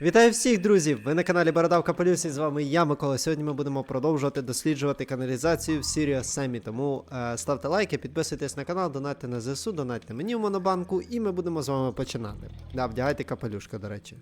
Вітаю всіх, друзів! Ви на каналі Бородавка Полюсі, з вами я, Микола. Сьогодні ми будемо продовжувати досліджувати каналізацію в Sirius Sammy. Тому е, ставте лайки, підписуйтесь на канал, донатьте на ЗСУ, донатьте мені в монобанку, і ми будемо з вами починати. Да, вдягайте капелюшка, до речі.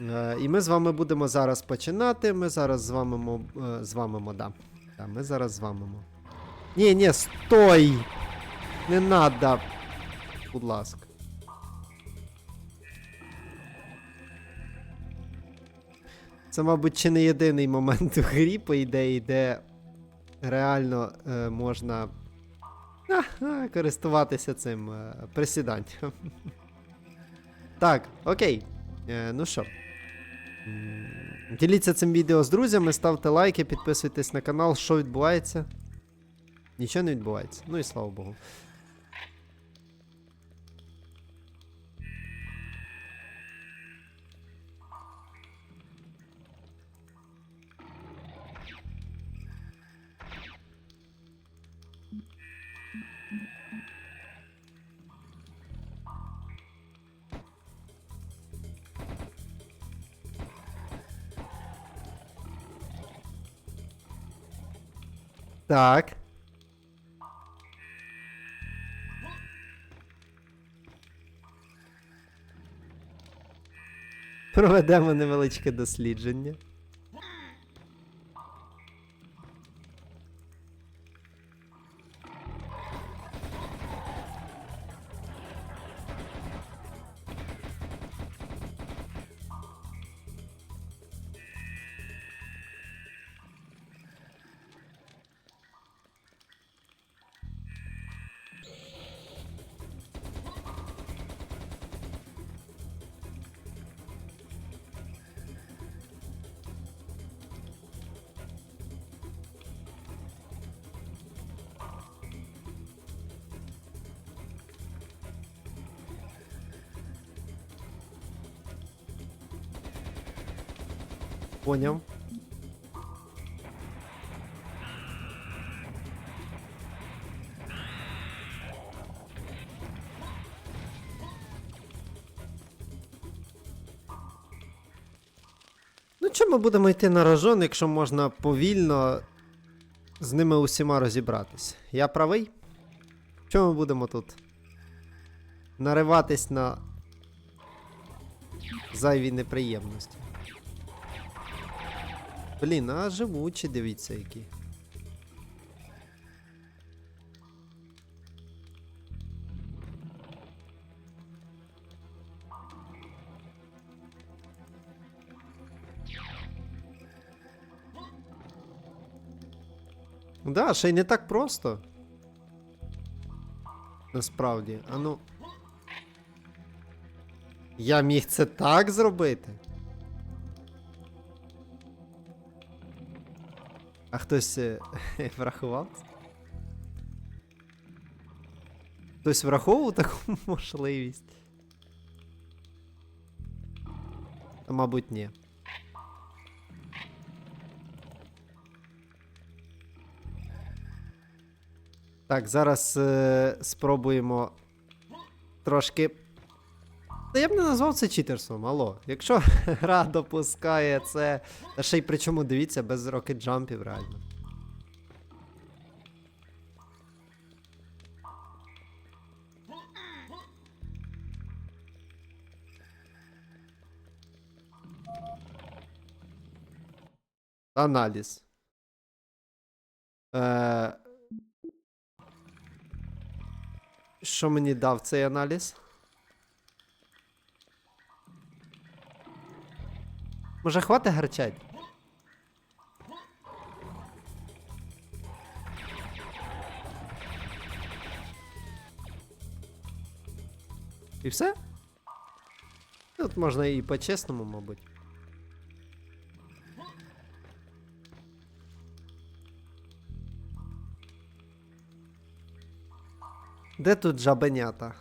Е, і ми з вами будемо зараз починати. Ми зараз з вами е, з вами да. Да, ми зараз з вами. Ні, ні, стой! Не надо. Будь ласка. Це, мабуть, чи не єдиний момент у грі, по ідеї, де реально е, можна а, а, користуватися цим е, присіданням. Так, окей. Е, ну що. Діліться цим відео з друзями, ставте лайки, підписуйтесь на канал. Що відбувається? Нічого не відбувається. Ну і слава Богу. Так. Проведемо невеличке дослідження. Поняв. Ну, чому ми будемо йти на рожон, якщо можна повільно з ними усіма розібратись? Я правий? Чому ми будемо тут? Нариватись на зайві неприємності. Блін, а живучі, дивіться які. Да, ще й не так просто. Насправді, а ну. Я міг це так зробити. А хтось е, врахував? Хтось враховував таку можливість? Та, мабуть, ні. Так, зараз е, спробуємо трошки. Та я б не назвав це читерством, алло. Якщо гра допускає це. Та ще й причому дивіться, без рокет джампів реально. Аналіз. Е... Що мені дав цей аналіз? Може, хватить гарчать? І все? Тут можна і по-чесному, мабуть. Де тут жабенята?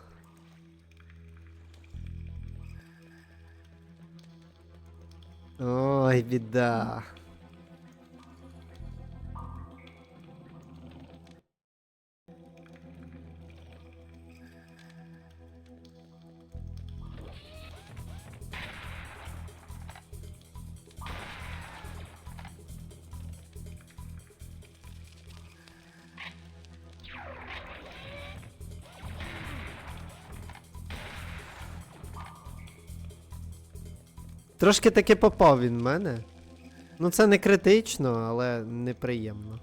Ой, біда. Трошки таки попав він в мене. Ну, це не критично, але неприємно.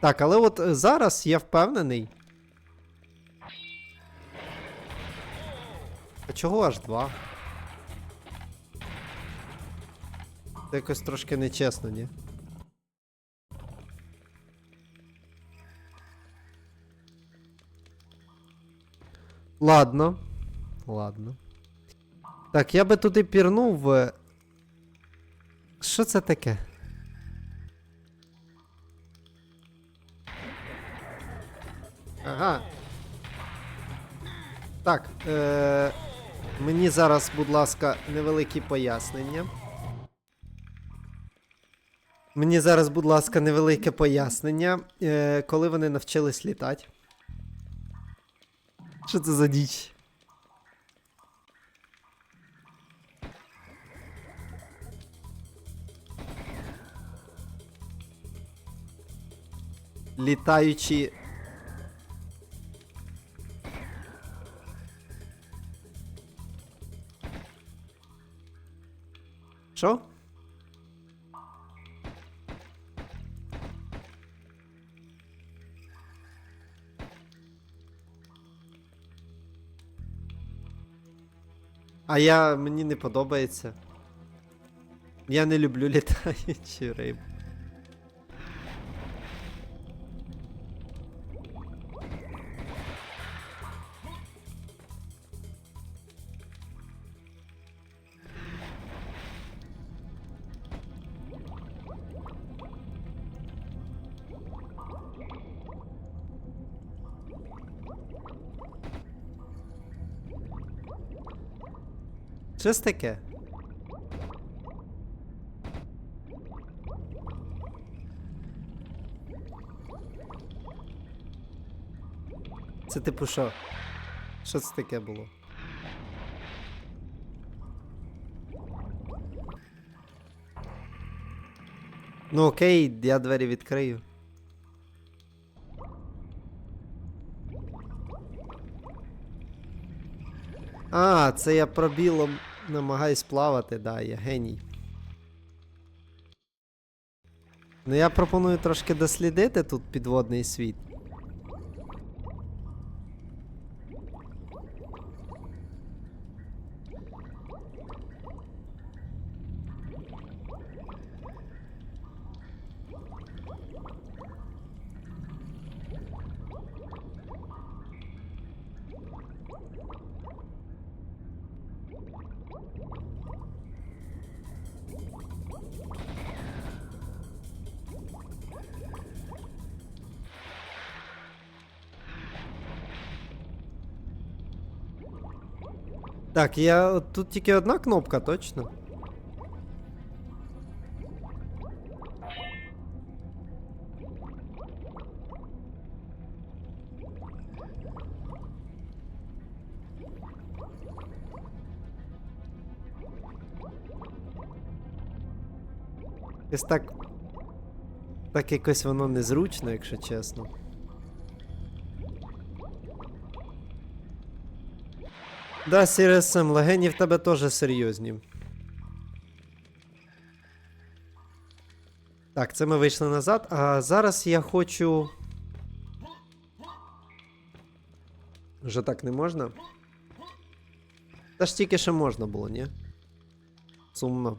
Так, але от е, зараз я впевнений. А чого аж два? Це якось трошки нечесно, ні? Ладно. Ладно. Так, я би туди пірнув. Що це таке? Ага. Так. Е- мені зараз, будь ласка, невеликі пояснення. Мені зараз, будь ласка, невелике пояснення. Е- коли вони навчились літати. Що це за діч? Літаючі. Що? А я мені не подобається. Я не люблю літаючі риб. Що ж таке? Це типу що? Що це таке було? Ну окей, я двері відкрию. А, це я пробілом намагаюсь плавати, да, я геній. Ну я пропоную трошки дослідити тут підводний світ. Так, я тут тільки одна кнопка, точно. Якось так. Так якось воно незручно, якщо чесно. Да, Сіресем, легені в тебе теж серйозні. Так, це ми вийшли назад, а зараз я хочу. Вже так не можна? Та ж тільки ще можна було, ні? Сумно.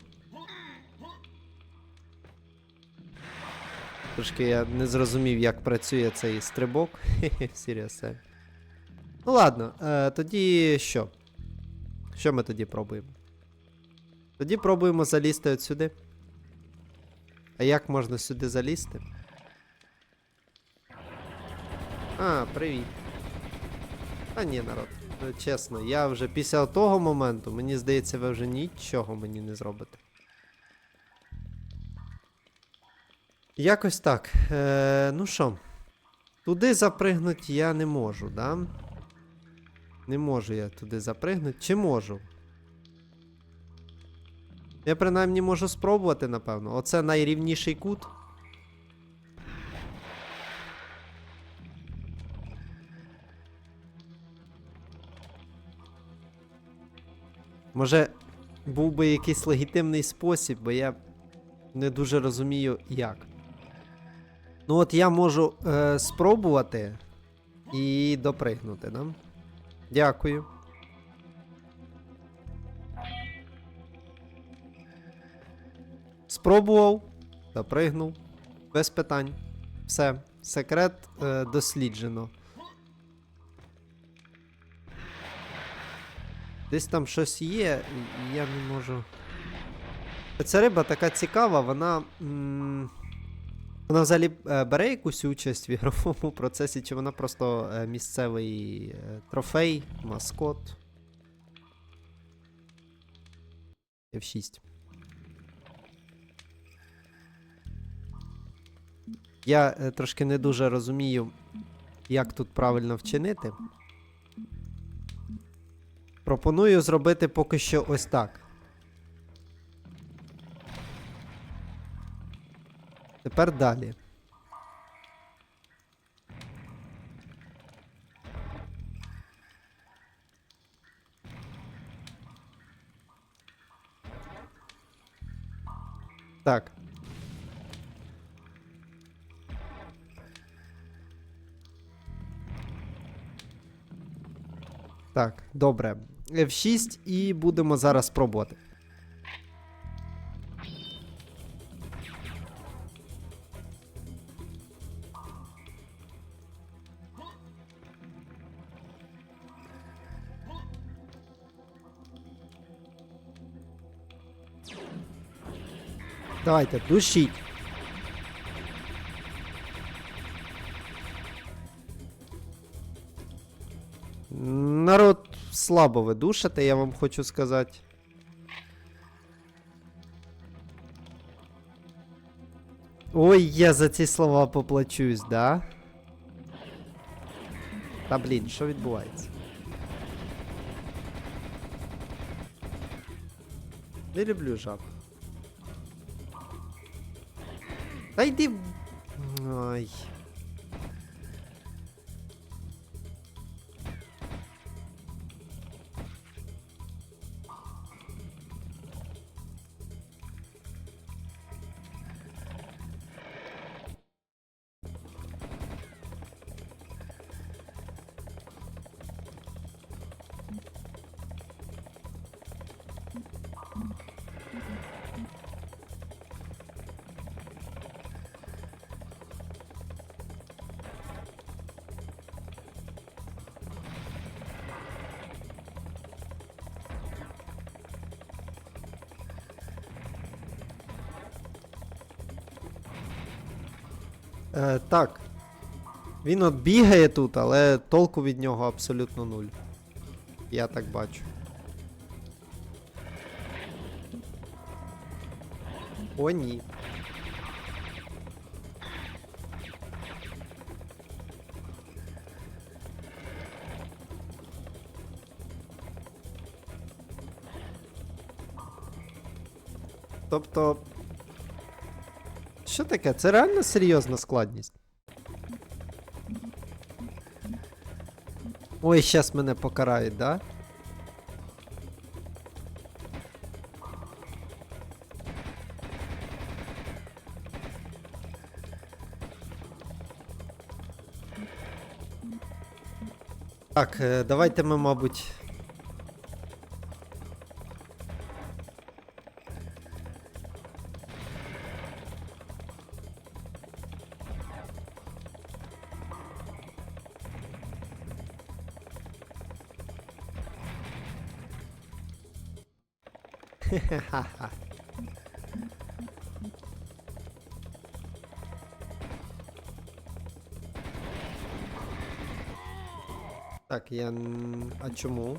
Трошки я не зрозумів, як працює цей стрибок. Хе-хе, Сіріасе. Ну ладно, е, тоді що? Що ми тоді пробуємо? Тоді пробуємо залізти от сюди. А як можна сюди залізти? А, привіт. А ні, народ. Ну, чесно, я вже після того моменту, мені здається, ви вже нічого мені не зробите. Якось так. Е, ну що, туди запригнути я не можу, да? Не можу я туди запригнути. Чи можу? Я принаймні можу спробувати, напевно. Оце найрівніший кут. Може, був би якийсь легітимний спосіб, бо я не дуже розумію, як. Ну, от я можу е, спробувати і допригнути, да? Дякую. Спробував, допригнув. Без питань. Все. Секрет е, досліджено. Десь там щось є, і я не можу. Ця риба така цікава, вона. м, Вона взагалі е, бере якусь участь в ігровому процесі, чи вона просто е, місцевий е, трофей, маскот. F6. Я трошки не дуже розумію, як тут правильно вчинити. Пропоную зробити поки що ось так. Тепер далі. Так. Так, добре. F6 і будемо зараз пробувати. Давайте, душіть. Народ слабо ви душите, я вам хочу сказати. Ой, я за ці слова поплачусь, да? Та блін, що відбувається? Не люблю жаб. Та йди. в- Е, так. Він от бігає тут, але толку від нього абсолютно нуль. Я так бачу. О, ні. Тобто. Що таке? Це реально серйозна складність. Ой, щас мене покарають, да? Так, е, давайте ми, мабуть. Так, я. н- А чому?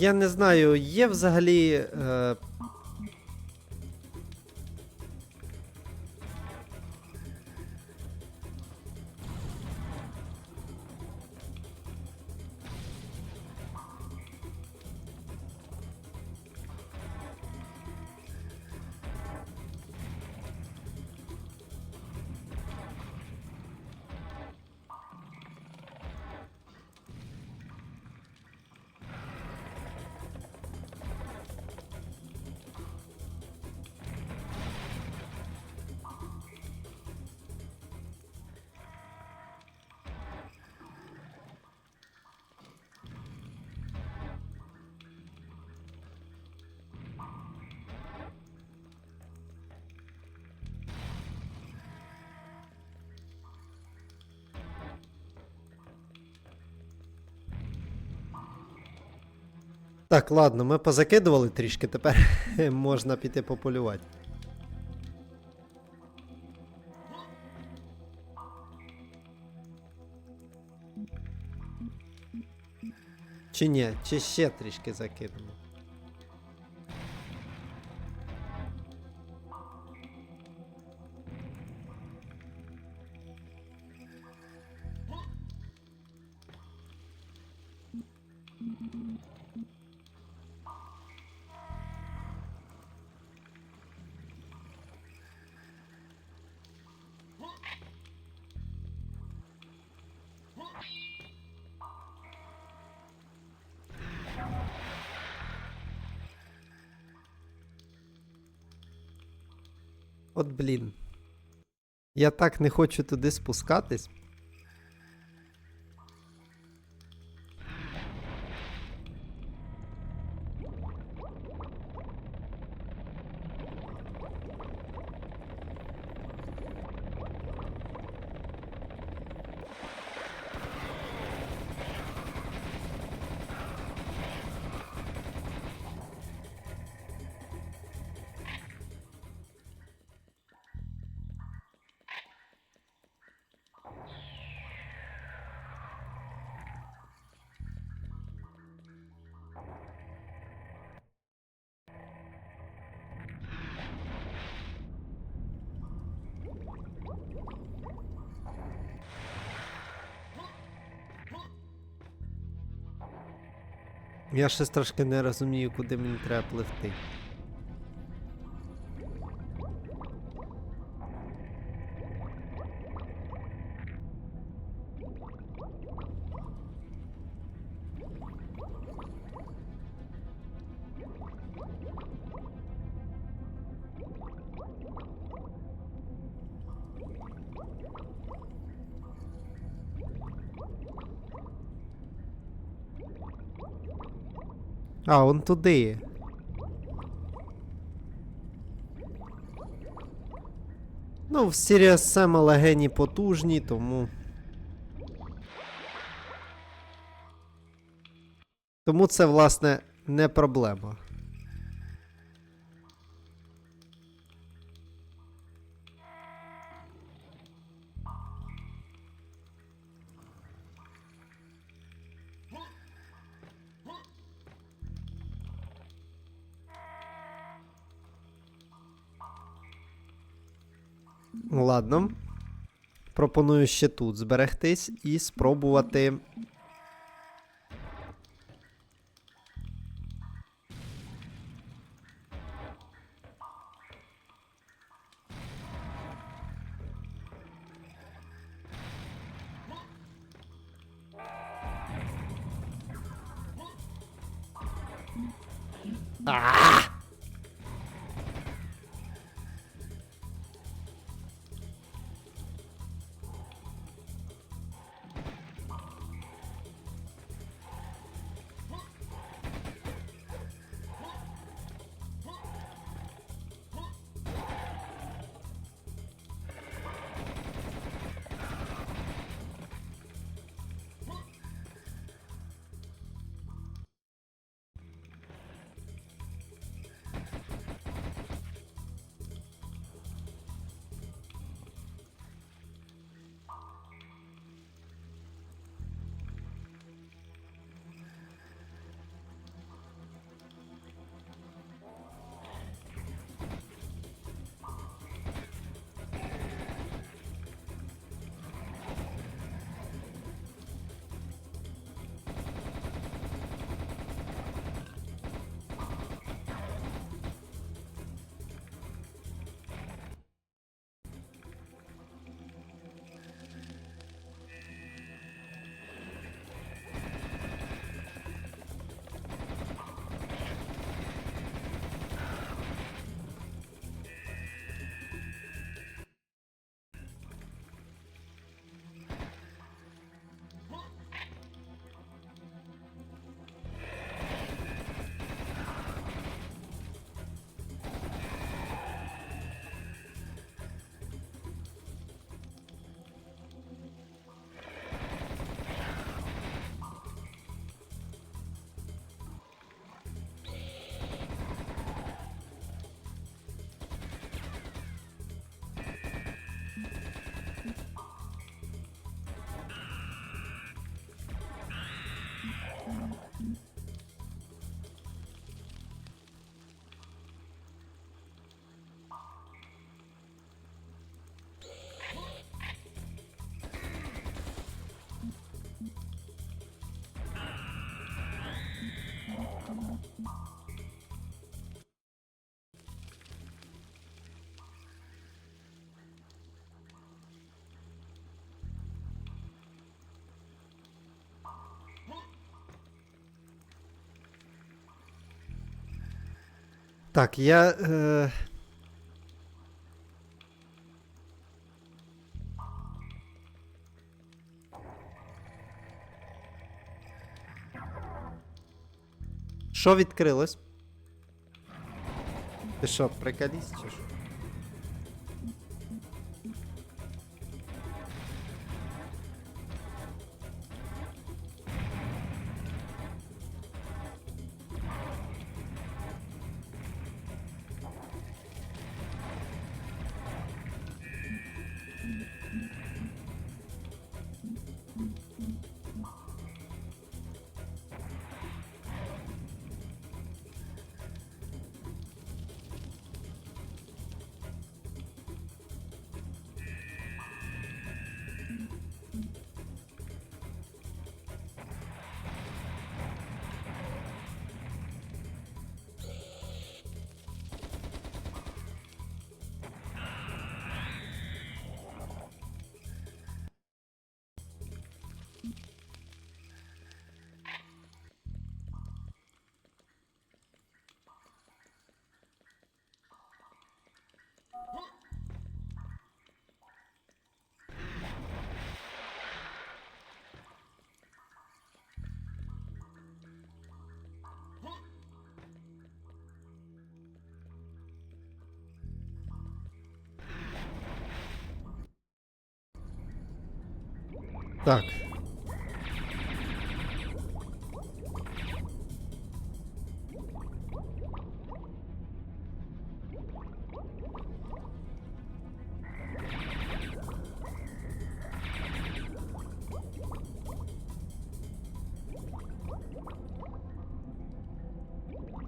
Я не знаю, є взагалі. Е... Так, ладно, ми позакидували трішки, тепер можна піти пополювати. Чи ні, чи ще трішки закинемо. Я так не хочу туди спускатись. Я ще трошки не розумію, куди мені треба пливти. А, он туди. Ну, в Sirius Sam легені потужні, тому. Тому це, власне, не проблема. Ладно. Пропоную ще тут зберегтись і спробувати. Так, я. Е... Що відкрилось? Ти що, приколіст чи що? Так.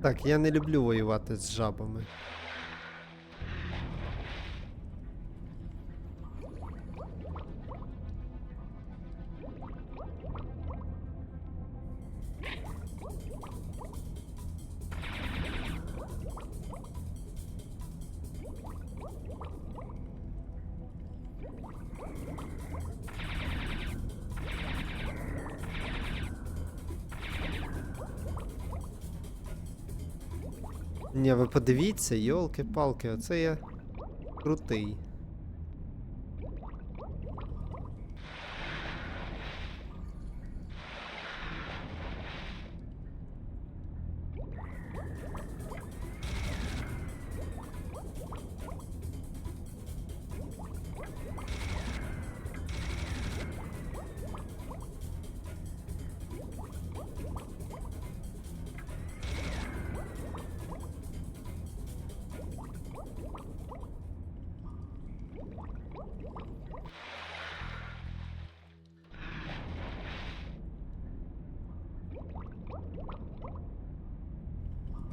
Так, я не люблю воювати з жабами. Ні, ви подивіться, йолки-палки, оце я крутий.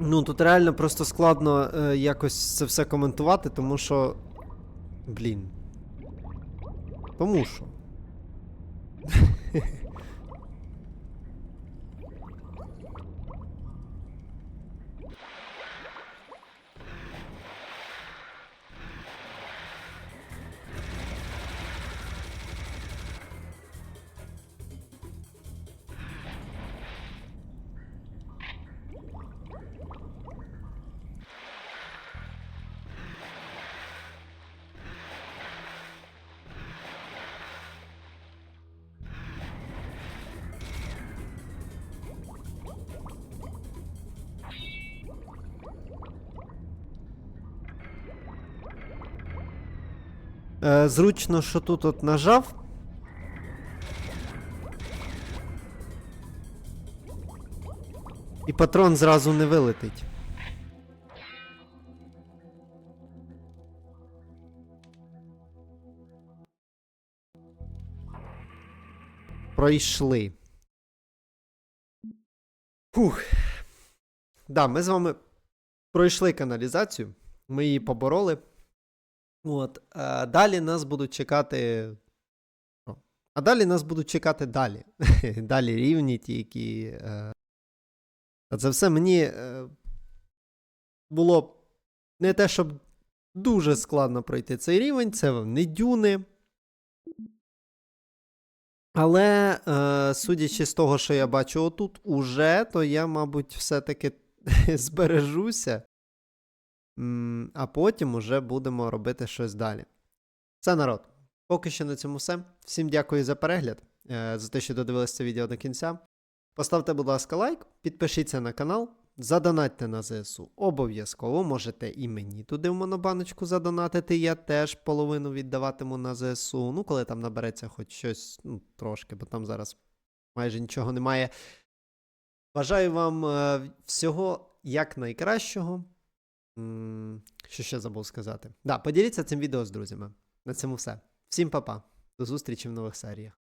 Ну, тут реально просто складно е, якось це все коментувати, тому що. Блін. Тому що. Е, зручно, що тут от нажав. І патрон зразу не вилетить. Пройшли. Фух. Да, ми з вами пройшли каналізацію. Ми її побороли. От. А далі нас будуть чекати. А далі нас будуть чекати далі. далі рівні, ті, які. Е... Це все мені е, було не те, щоб дуже складно пройти цей рівень, це не дюни. Але, е, судячи з того, що я бачу отут уже, то я, мабуть, все-таки збережуся. А потім уже будемо робити щось далі. Це народ. Поки що на цьому все. Всім дякую за перегляд, е, за те, що додивилися це відео до кінця. Поставте, будь ласка, лайк, підпишіться на канал, задонатьте на ЗСУ. Обов'язково можете і мені туди в монобаночку задонатити. Я теж половину віддаватиму на ЗСУ. Ну, коли там набереться хоч щось, ну, трошки, бо там зараз майже нічого немає. Бажаю вам е, всього якнайкращого. М, Що ще забув сказати? Да, поділіться цим відео з друзями. На цьому все. Всім па-па. До зустрічі в нових серіях.